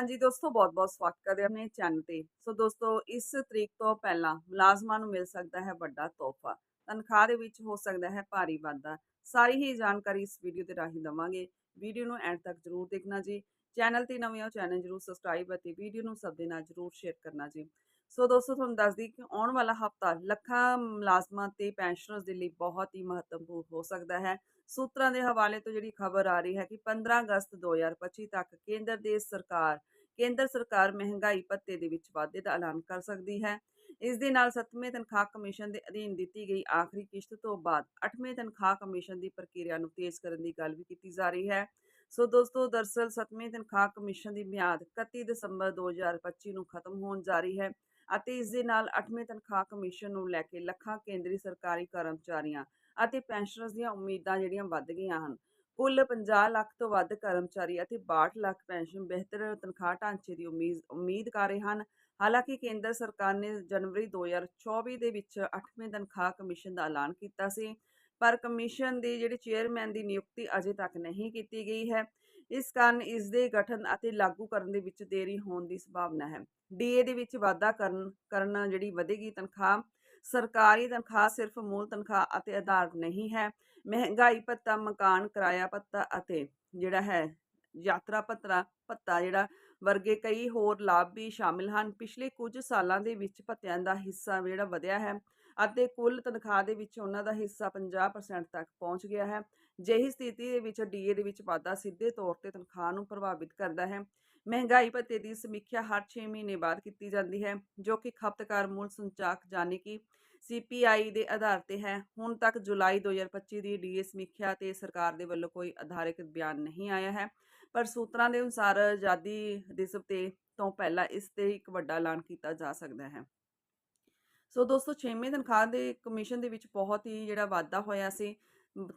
ਹਾਂਜੀ, ਦੋਸਤੋ ਬਹੁਤ-ਬਹੁਤ ਸਵਾਗਤ ਕਰਦੇ ਹਾਂ ਆਪਣੇ ਚੈਨਲ ਤੇ। ਸੋ ਦੋਸਤੋ, ਇਸ ਤਰੀਕ ਤੋਂ ਪਹਿਲਾਂ ਮੁਲਾਜ਼ਮਾਂ ਨੂੰ ਮਿਲ ਸਕਦਾ ਹੈ ਵੱਡਾ ਤੋਹਫਾ। ਤਨਖਾਹ ਦੇ ਵਿੱਚ ਹੋ ਸਕਦਾ ਹੈ ਭਾਰੀ ਵਾਧਾ। ਸਾਰੀ ਹੀ ਜਾਣਕਾਰੀ ਇਸ ਵੀਡੀਓ ਦੇ ਰਾਹੀਂ ਦਵਾਂਗੇ। ਵੀਡੀਓ ਨੂੰ ਐਂਡ ਤੱਕ ਜਰੂਰ ਦੇਖਣਾ ਜੀ। ਚੈਨਲ ਤੇ ਨਵੇਂ ਹੋ ਚੈਨਲ ਜਰੂਰ ਸਬਸਕ੍ਰਾਈਬ ਅਤੇ ਵੀਡੀਓ ਨੂੰ ਸਭ ਦੇ ਨਾਲ ਜਰੂਰ ਸ਼ੇਅਰ ਕਰਨਾ ਜੀ। ਸੋ ਦੋਸਤੋ, ਤੁਹਾਨੂੰ ਦੱਸ ਦਈ ਕਿ ਆਉਣ ਵਾਲਾ ਹਫਤਾ ਲੱਖਾਂ ਮੁਲਾਜ਼ਮਾਂ ਤੇ ਪੈਨਸ਼ਨਰਸ ਦੇ ਲਈ ਬਹੁਤ ਹੀ ਮਹੱਤਵਪੂਰਨ ਹੋ ਸਕਦਾ ਹੈ। ਸੂਤਰਾਂ ਦੇ ਹਵਾਲੇ ਤੋਂ ਜਿਹੜੀ ਖਬਰ ਆ ਰਹੀ ਹੈ ਕਿ 15 ਅਗਸਤ 2025 ਤੱਕ ਕੇਂਦਰ ਦੇ ਸਰਕਾਰ, ਕੇਂਦਰ ਸਰਕਾਰ ਮਹਿੰਗਾਈ ਭੱਤੇ ਦੇ ਵਿੱਚ ਵਾਧੇ ਦਾ ਐਲਾਨ ਕਰ ਸਕਦੀ ਹੈ। ਇਸ ਦੇ ਨਾਲ 7ਵੇਂ ਤਨਖਾਹ ਕਮਿਸ਼ਨ ਦੇ ਅਧੀਨ ਦਿੱਤੀ ਗਈ ਆਖਰੀ ਕਿਸ਼ਤ ਤੋਂ ਬਾਅਦ 8ਵੇਂ ਤਨਖਾਹ ਕਮਿਸ਼ਨ ਦੀ ਪ੍ਰਕਿਰਿਆ ਨੂੰ ਤੇਜ਼ ਕਰਨ ਦੀ ਗੱਲ ਵੀ ਕੀਤੀ ਜਾ ਰਹੀ ਹੈ। ਸੋ ਦੋਸਤੋ, ਦਰਸਲ 7ਵੇਂ ਤਨਖਾਹ ਕਮਿਸ਼ਨ ਦੀ ਮਿਆਦ 31 ਦਸੰਬਰ 2025 ਨੂੰ ਖਤਮ ਹੋਣ ਜਾ ਰਹੀ ਹੈ। ਅਤੇ ਇਸ ਦੇ ਨਾਲ 8ਵੇਂ ਤਨਖਾਹ ਕਮਿਸ਼ਨ ਨੂੰ ਲੈ ਕੇ ਲੱਖਾਂ ਕੇਂਦਰੀ ਸਰਕਾਰੀ ਕਰਮਚਾਰੀਆਂ ਅਤੇ ਪੈਨਸ਼ਨਰਸ ਦੀਆਂ ਉਮੀਦਾਂ ਜਿਹੜੀਆਂ ਵੱਧ ਗਈਆਂ ਹਨ। ਕੁੱਲ 50 ਲੱਖ ਤੋਂ ਵੱਧ ਕਰਮਚਾਰੀ ਅਤੇ 62 ਲੱਖ ਪੈਨਸ਼ਨ ਬਿਹਤਰ ਤਨਖਾਹ ਢਾਂਚੇ ਦੀ ਉਮੀਦ ਉਮੀਦ ਕਰ ਰਹੇ ਹਨ। ਹਾਲਾਂਕਿ ਕੇਂਦਰ ਸਰਕਾਰ ਨੇ ਜਨਵਰੀ 2024 ਦੇ ਵਿੱਚ 8ਵੇਂ ਤਨਖਾਹ ਕਮਿਸ਼ਨ ਦਾ ਐਲਾਨ ਕੀਤਾ ਸੀ, ਪਰ ਕਮਿਸ਼ਨ ਦੇ ਜਿਹੜੇ ਚੇਅਰਮੈਨ ਦੀ ਨਿਯੁਕਤੀ ਅਜੇ ਤੱਕ ਨਹੀਂ ਕੀਤੀ ਗਈ ਹੈ। ਇਸ ਕਾਰਨ ਇਸ ਦੇ ਗਠਨ ਅਤੇ ਲਾਗੂ ਕਰਨ ਦੇ ਵਿੱਚ ਦੇਰੀ ਹੋਣ ਦੀ ਸੰਭਾਵਨਾ ਹੈ। ਡੀਏ ਦੇ ਵਿੱਚ ਵਾਧਾ ਕਰਨ ਕਰਨ ਜਿਹੜੀ ਵਧੇਗੀ ਤਨਖਾਹ, ਸਰਕਾਰੀ ਤਨਖਾਹ ਸਿਰਫ ਮੂਲ ਤਨਖਾਹ ਅਤੇ ਆਧਾਰ ਨਹੀਂ ਹੈ। ਮਹਿੰਗਾਈ ਭੱਤਾ, ਮਕਾਨ ਕਿਰਾਇਆ ਭੱਤਾ ਅਤੇ ਜਿਹੜਾ ਹੈ ਯਾਤਰਾ ਭੱਤਾ ਭੱਤਾ ਜਿਹੜਾ ਵਰਗੇ ਕਈ ਹੋਰ ਲਾਭ ਵੀ ਸ਼ਾਮਿਲ ਹਨ। ਪਿਛਲੇ ਕੁਝ ਸਾਲਾਂ ਦੇ ਵਿੱਚ ਭੱਤਿਆਂ ਦਾ ਹਿੱਸਾ ਜਿਹੜਾ ਵਧਿਆ ਹੈ। ਅਤੇ ਕੁੱਲ ਤਨਖਾਹ ਦੇ ਵਿੱਚ ਉਹਨਾਂ ਦਾ ਹਿੱਸਾ 50% ਤੱਕ ਪਹੁੰਚ ਗਿਆ ਹੈ। ਜਿਹੀ ਸਥਿਤੀ ਦੇ ਵਿੱਚ ਡੀਏ ਦੇ ਵਿੱਚ ਵਾਧਾ ਸਿੱਧੇ ਤੌਰ ਤੇ ਤਨਖਾਹ ਨੂੰ ਪ੍ਰਭਾਵਿਤ ਕਰਦਾ ਹੈ। ਮਹਿੰਗਾਈ ਭੱਤੇ ਦੀ ਸਮੀਖਿਆ ਹਰ 6 ਮਹੀਨੇ ਬਾਅਦ ਕੀਤੀ ਜਾਂਦੀ ਹੈ, ਜੋ ਕਿ ਖਪਤਕਾਰ ਮੁੱਲ ਸੰਚਾਕ ਯਾਨੀ ਕਿ ਸੀਪੀਆਈ ਦੇ ਆਧਾਰ ਤੇ ਹੈ। ਹੁਣ ਤੱਕ ਜੁਲਾਈ 2025 ਦੀ ਡੀਏ ਸਮੀਖਿਆ ਤੇ ਸਰਕਾਰ ਦੇ ਵੱਲੋਂ ਕੋਈ ਆਧਾਰਿਤ ਬਿਆਨ ਨਹੀਂ ਆਇਆ ਹੈ, ਪਰ ਸੂਤਰਾਂ ਦੇ ਅਨੁਸਾਰ ਆਜ਼ਾਦੀ ਦਿਵਸ ਤੇ ਤੋਂ ਪਹਿਲਾਂ ਇਸ ਤੇ ਇੱਕ ਵੱਡਾ ਐਲਾਨ ਕੀਤਾ ਜਾ ਸਕਦਾ ਹੈ। ਸੋ ਦੋਸਤੋ 6ਵੇਂ ਤਨਖਾਹ ਦੇ ਕਮਿਸ਼ਨ ਦੇ ਵਿੱਚ ਬਹੁਤ ਹੀ ਜਿਹੜਾ ਵਾਧਾ ਹੋਇਆ ਸੀ।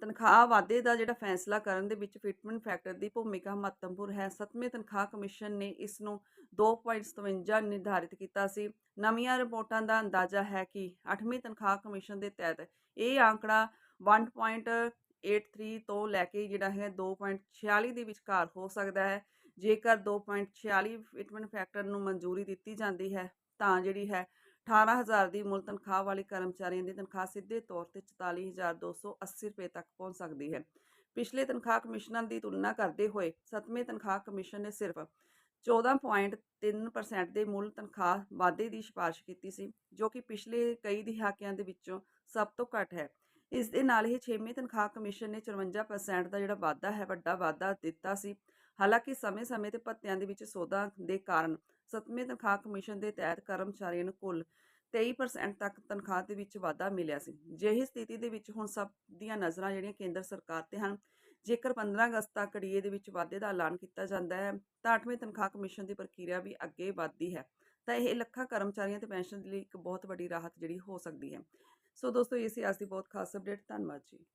ਤਨਖਾਹ ਵਾਧੇ ਦਾ ਜਿਹੜਾ ਫੈਸਲਾ ਕਰਨ ਦੇ ਵਿੱਚ ਫਿਟਮੈਂਟ ਫੈਕਟਰ ਦੀ ਭੂਮਿਕਾ ਮਹੱਤਵਪੂਰਨ ਹੈ। 7ਵੇਂ ਤਨਖਾਹ ਕਮਿਸ਼ਨ ਨੇ ਇਸ ਨੂੰ 2.57 ਨਿਰਧਾਰਿਤ ਕੀਤਾ ਸੀ। ਨਵੀਆਂ ਰਿਪੋਰਟਾਂ ਦਾ ਅੰਦਾਜ਼ਾ ਹੈ ਕਿ 8ਵੀਂ ਤਨਖਾਹ ਕਮਿਸ਼ਨ ਦੇ ਤਹਿਤ ਇਹ ਆંકੜਾ 1.83 ਤੋਂ ਲੈ ਕੇ ਜਿਹੜਾ ਹੈ 2.46 ਦੇ ਵਿਚਕਾਰ ਹੋ ਸਕਦਾ ਹੈ। ਜੇਕਰ 2.46 ਫਿਟਮੈਂਟ ਫੈਕਟਰ ਨੂੰ ਮਨਜ਼ੂਰੀ ਦਿੱਤੀ ਜਾਂਦੀ ਹੈ ਤਾਂ ਜਿਹੜੀ ਹੈ 18000 ਦੀ ਮੁੱਲ ਤਨਖਾਹ ਵਾਲੇ ਕਰਮਚਾਰੀਆਂ ਦੀ ਤਨਖਾਹ ਸਿੱਧੇ ਤੌਰ ਤੇ 44280 ਰੁਪਏ ਤੱਕ ਪਹੁੰਚ ਸਕਦੀ ਹੈ। ਪਿਛਲੇ ਤਨਖਾਹ ਕਮਿਸ਼ਨਾਂ ਦੀ ਤੁਲਨਾ ਕਰਦੇ ਹੋਏ 7ਵੇਂ ਤਨਖਾਹ ਕਮਿਸ਼ਨ ਨੇ ਸਿਰਫ 14.3% ਦੇ ਮੁੱਲ ਤਨਖਾਹ ਵਾਧੇ ਦੀ ਸਿਫਾਰਿਸ਼ ਕੀਤੀ ਸੀ, ਜੋ ਕਿ ਪਿਛਲੇ ਕਈ ਦਹਾਕਿਆਂ ਦੇ ਵਿੱਚੋਂ ਸਭ ਤੋਂ ਘੱਟ ਹੈ। ਇਸ ਦੇ ਨਾਲ ਹੀ 6ਵੇਂ ਤਨਖਾਹ ਕਮਿਸ਼ਨ ਨੇ 54% ਦਾ ਜਿਹੜਾ ਵਾਧਾ ਹੈ, ਵੱਡਾ ਵਾਧਾ ਦਿੱਤਾ ਸੀ। ਹਾਲਾਂਕਿ ਸਮੇਂ-ਸਮੇਂ ਤੇ ਭੱਤਿਆਂ ਦੇ ਵਿੱਚ ਸੋਧਾਂ ਦੇ ਕਾਰਨ 7ਵੇਂ ਤਨਖਾਹ ਕਮਿਸ਼ਨ ਦੇ ਤਹਿਤ ਕਰਮਚਾਰੀਆਂ ਨੂੰ ਕੁੱਲ 23% ਤੱਕ ਤਨਖਾਹ ਦੇ ਵਿੱਚ ਵਾਧਾ ਮਿਲਿਆ ਸੀ। ਜਿਹੀ ਸਥਿਤੀ ਦੇ ਵਿੱਚ ਹੁਣ ਸਭ ਦੀਆਂ ਨਜ਼ਰਾਂ ਜਿਹੜੀਆਂ ਕੇਂਦਰ ਸਰਕਾਰ ਤੇ ਹਨ, ਜੇਕਰ 15 ਅਗਸਤ ਤੱਕ ਡੀਏ ਦੇ ਵਿੱਚ ਵਾਧੇ ਦਾ ਐਲਾਨ ਕੀਤਾ ਜਾਂਦਾ ਹੈ, ਤਾਂ 8ਵੇਂ ਤਨਖਾਹ ਕਮਿਸ਼ਨ ਦੀ ਪ੍ਰਕਿਰਿਆ ਵੀ ਅੱਗੇ ਵਧਦੀ ਹੈ। ਤਾਂ ਇਹ ਲੱਖਾਂ ਕਰਮਚਾਰੀਆਂ ਤੇ ਪੈਨਸ਼ਨ ਲਈ ਇੱਕ ਬਹੁਤ ਵੱਡੀ ਰਾਹਤ ਜਿਹੜੀ ਹੋ ਸਕਦੀ ਹੈ। ਸੋ ਦੋਸਤੋ, ਇਹ ਸੀ ਅੱਜ ਦੀ ਬਹੁਤ ਖਾਸ ਅਪਡੇਟ ਧੰਨਵਾਦ ਜੀ।